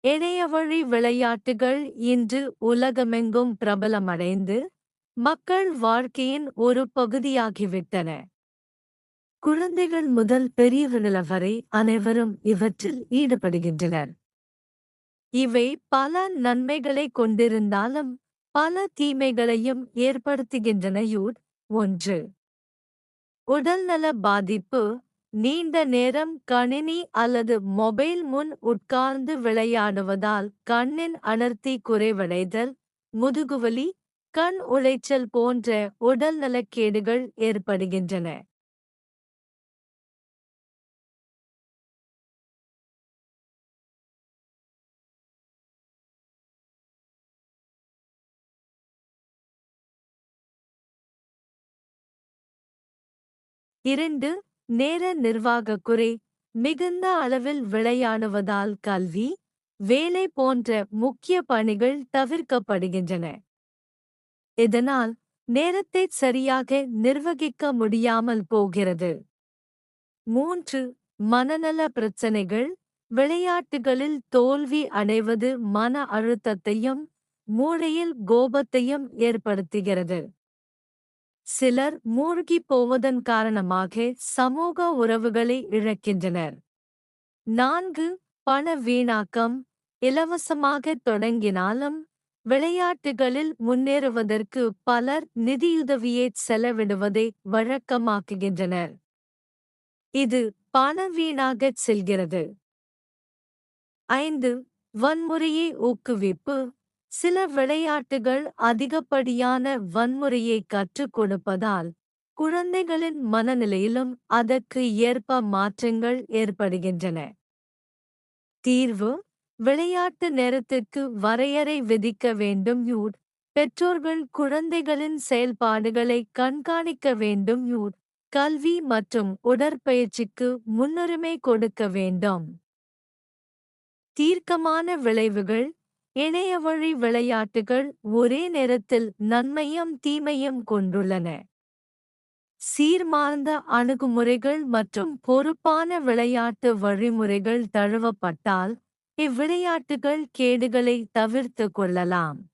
இணையவழி விளையாட்டுகள் இன்று உலகமெங்கும் பிரபலமடைந்து மக்கள் வாழ்க்கையின் ஒரு பகுதியாகிவிட்டன. குழந்தைகள் முதல் பெரியவர்கள் வரை அனைவரும் இவற்றில் ஈடுபடுகின்றனர். இவை பல நன்மைகளை கொண்டிருந்தாலும் பல தீமைகளையும் ஏற்படுத்துகின்றனையூர் ஒன்று. உடல்நல பாதிப்பு நீண்ட நேரம் கணினி அல்லது மொபைல் முன் உட்கார்ந்து விளையாடுவதால் கண்ணின் அடர்த்தி குறைவடைதல் முதுகுவலி கண் உளைச்சல் போன்ற உடல்நலக்கேடுகள் ஏற்படுகின்றன. இரண்டு நேர நிர்வாக குறை மிகுந்த அளவில் விளையாடுவதால் கல்வி வேலை போன்ற முக்கிய பணிகள் தவிர்க்கப்படுகின்றன. இதனால் நேரத்தை சரியாக நிர்வகிக்க முடியாமல் போகிறது. மூன்று மனநல பிரச்சனைகள் விளையாட்டுகளில் தோல்வி அடைவது மன அழுத்தத்தையும் மூளையில் கோபத்தையும் ஏற்படுத்துகிறது. சிலர் மூழ்கி போவதன் காரணமாக சமூக உறவுகளை இழக்கின்றனர். நான்கு பண வீணாக்கம். இலவசமாக தொடங்கினாலும் விளையாட்டுகளில் முன்னேறுவதற்கு பலர் நிதியுதவியை செலவிடுவதை வழக்கமாக்குகின்றனர். இது பண வீணாகச் செல்கிறது. ஐந்து வன்முறையை ஊக்குவிப்பு. சில விளையாட்டுகள் அதிகப்படியான வன்முறையை கற்றுக் கொடுப்பதால் குழந்தைகளின் மனநிலையிலும் அதற்கு ஏற்ப மாற்றங்கள் ஏற்படுகின்றன. தீர்வு விளையாட்டு நேரத்திற்கு வரையறை விதிக்க வேண்டும் யூட் பெற்றோர்கள் குழந்தைகளின் செயல்பாடுகளை கண்காணிக்க வேண்டும் யூட் கல்வி மற்றும் உடற்பயிற்சிக்கு முன்னுரிமை கொடுக்க வேண்டும். தீர்க்கமான விளைவுகள் இணையவழி விளையாட்டுகள் ஒரே நேரத்தில் நன்மையும் தீமையும் கொண்டுள்ளன. சீர்மார்ந்த அணுகுமுறைகள் மற்றும் பொறுப்பான விளையாட்டு வழிமுறைகள் தழுவப்பட்டால் இவ்விளையாட்டுகள் கேடுகளை தவிர்த்து கொள்ளலாம்.